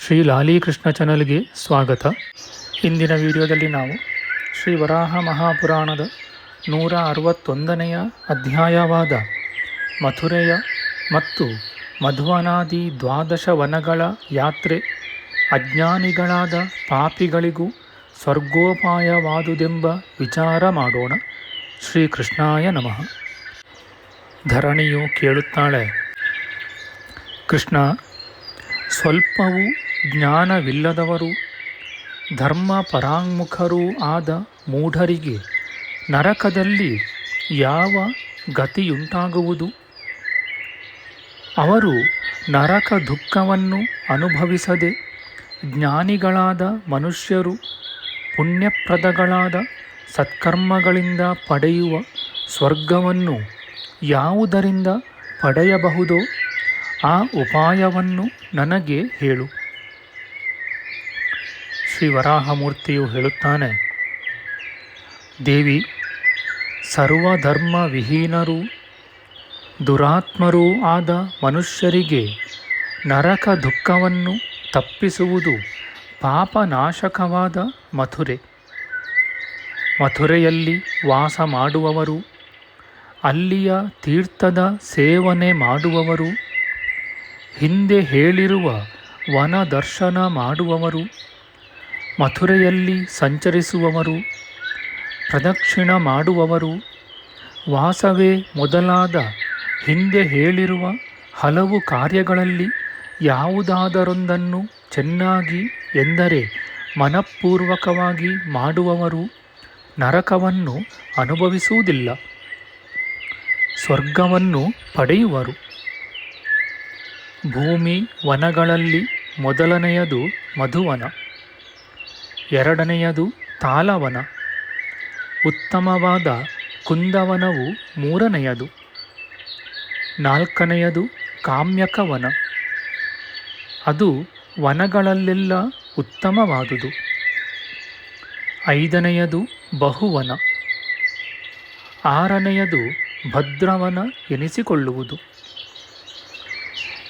ಶ್ರೀ ಲಾಲೀಕೃಷ್ಣ ಚಾನಲ್ಗೆ ಸ್ವಾಗತ. ಇಂದಿನ ವಿಡಿಯೋದಲ್ಲಿ ನಾವು ಶ್ರೀ ವರಾಹ ಮಹಾಪುರಾಣದ ನೂರ ಅರವತ್ತೊಂದನೆಯ ಅಧ್ಯಾಯವಾದ ಮಥುರೆಯ ಮತ್ತು ಮಧುವನಾದಿ ದ್ವಾದಶ ವನಗಳ ಯಾತ್ರೆ ಅಜ್ಞಾನಿಗಳಾದ ಪಾಪಿಗಳಿಗೂ ಸ್ವರ್ಗೋಪಾಯವಾದುದೆಂಬ ವಿಚಾರ ಮಾಡೋಣ. ಶ್ರೀಕೃಷ್ಣಾಯ ನಮಃ. ಧರಣಿಯು ಕೇಳುತ್ತಾಳೆ, ಕೃಷ್ಣ, ಸ್ವಲ್ಪವೂ ಜ್ಞಾನವಿಲ್ಲದವರು ಧರ್ಮ ಪರಾಂಗುಖರೂ ಆದ ಮೂಢರಿಗೆ ನರಕದಲ್ಲಿ ಯಾವ ಗತಿಯುಂಟಾಗುವುದು? ಅವರು ನರಕ ದುಃಖವನ್ನು ಅನುಭವಿಸದೆ ಜ್ಞಾನಿಗಳಾದ ಮನುಷ್ಯರು, ಪುಣ್ಯಪ್ರದಗಳಾದ ಸತ್ಕರ್ಮಗಳಿಂದ ಪಡೆಯುವ ಸ್ವರ್ಗವನ್ನು ಯಾವುದರಿಂದ ಪಡೆಯಬಹುದೋ ಆ ಉಪಾಯವನ್ನು ನನಗೆ ಹೇಳು. ಶ್ರೀ ವರಾಹಮೂರ್ತಿಯು ಹೇಳುತ್ತಾನೆ, ದೇವಿ ಸರ್ವಧರ್ಮ ವಿಹೀನರೂ ದುರಾತ್ಮರೂ ಆದ ಮನುಷ್ಯರಿಗೆ ನರಕ ದುಃಖವನ್ನು ತಪ್ಪಿಸುವುದು ಪಾಪನಾಶಕವಾದ ಮಥುರೆ. ಮಥುರೆಯಲ್ಲಿ ವಾಸ ಮಾಡುವವರು, ಅಲ್ಲಿಯ ತೀರ್ಥದ ಸೇವನೆ ಮಾಡುವವರು, ಹಿಂದೆ ಹೇಳಿರುವ ವನ ದರ್ಶನ ಮಾಡುವವರು ಮಥುರೆಯಲ್ಲಿ ಸಂಚರಿಸುವವರು, ಪ್ರದಕ್ಷಿಣ ಮಾಡುವವರು, ವಾಸವೇ ಮೊದಲಾದ ಹಿಂದೆ ಹೇಳಿರುವ ಹಲವು ಕಾರ್ಯಗಳಲ್ಲಿ ಯಾವುದಾದರೊಂದನ್ನು ಚೆನ್ನಾಗಿ ಎಂದರೆ ಮನಃಪೂರ್ವಕವಾಗಿ ಮಾಡುವವರು ನರಕವನ್ನು ಅನುಭವಿಸುವುದಿಲ್ಲ, ಸ್ವರ್ಗವನ್ನು ಪಡೆಯುವರು. ಭೂಮಿ ವನಗಳಲ್ಲಿ ಮೊದಲನೆಯದು ಮಧುವನ. ಎರಡನೆಯದು ತಾಲವನ. ಉತ್ತಮವಾದ ಕುಂದವನವು ಮೂರನೆಯದು. ನಾಲ್ಕನೆಯದು ಕಾಮ್ಯಕವನ. ಅದು ವನಗಳಲ್ಲೆಲ್ಲ ಉತ್ತಮವಾದುದು. ಐದನೆಯದು ಬಹುವನ. ಆರನೆಯದು ಭದ್ರವನ ಎನಿಸಿಕೊಳ್ಳುವುದು.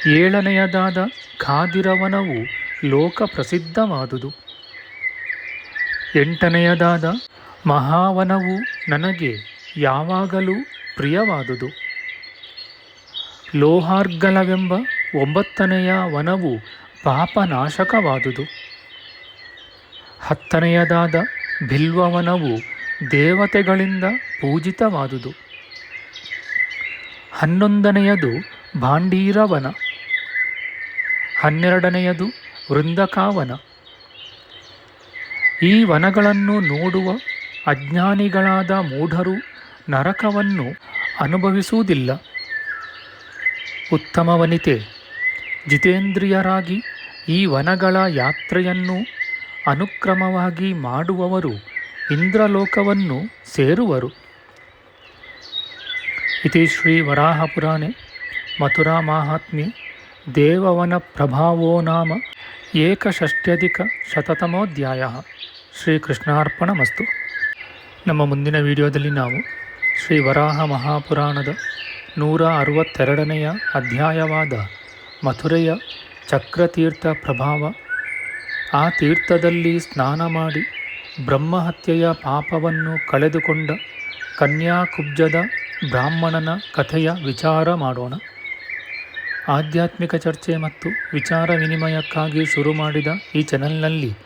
ಏಳನೆಯದಾದ ಖಾದಿರವನವು ಲೋಕ ಪ್ರಸಿದ್ಧವಾದುದು ಎಂಟನೆಯದಾದ ಮಹಾವನವು ನನಗೆ ಯಾವಾಗಲೂ ಪ್ರಿಯವಾದುದು. ಲೋಹಾರ್ಗಲವೆಂಬ ಒಂಬತ್ತನೆಯ ವನವು ಪಾಪನಾಶಕವಾದುದು. ಹತ್ತನೆಯದಾದ ಬಿಲ್ವವನವು ದೇವತೆಗಳಿಂದ ಪೂಜಿತವಾದುದು. ಹನ್ನೊಂದನೆಯದು ಭಾಂಡೀರವನ. ಹನ್ನೆರಡನೆಯದು ವೃಂದಕಾವನ. ಈ ವನಗಳನ್ನು ನೋಡುವ ಅಜ್ಞಾನಿಗಳಾದ ಮೂಢರು ನರಕವನ್ನು ಅನುಭವಿಸುವುದಿಲ್ಲ. ಉತ್ತಮ ವನಿತೆ ಜಿತೇಂದ್ರಿಯರಾಗಿ ಈ ವನಗಳ ಯಾತ್ರೆಯನ್ನು ಅನುಕ್ರಮವಾಗಿ ಮಾಡುವವರು ಇಂದ್ರಲೋಕವನ್ನು ಸೇರುವರು. ಇತಿ ಶ್ರೀ ವರಾಹಪುರಾಣೆ, ಮಥುರಾ ಮಾಹಾತ್ಮ್ಯೆ, ದೇವವನ ಪ್ರಭಾವೋ ನಾಮ, ಏಕಷಷ್ಟ್ಯಧಿಕ ಶತತಮೋಧ್ಯಾಯ. ಶ್ರೀಕೃಷ್ಣಾರ್ಪಣಮಸ್ತು. ನಮ್ಮ ಮುಂದಿನ ವಿಡಿಯೋದಲ್ಲಿ ನಾವು ಶ್ರೀ ವರಾಹ ಮಹಾಪುರಾಣದ ನೂರ ಅರವತ್ತೆರಡನೆಯ ಅಧ್ಯಾಯವಾದ ಮಥುರೆಯ ಚಕ್ರತೀರ್ಥ ಪ್ರಭಾವ. ಆ ತೀರ್ಥದಲ್ಲಿ ಸ್ನಾನ ಮಾಡಿ ಬ್ರಹ್ಮಹತ್ಯೆಯ ಪಾಪವನ್ನು ಕಳೆದುಕೊಂಡ ಕನ್ಯಾಕುಬ್ಜದ ಬ್ರಾಹ್ಮಣನ ಕಥೆಯ ವಿಚಾರ ಮಾಡೋಣ. ಆಧ್ಯಾತ್ಮಿಕ ಚರ್ಚೆ ಮತ್ತು ವಿಚಾರ ವಿನಿಮಯಕ್ಕಾಗಿ ಶುರು ಮಾಡಿದ ಈ ಚಾನೆಲ್ನಲ್ಲಿ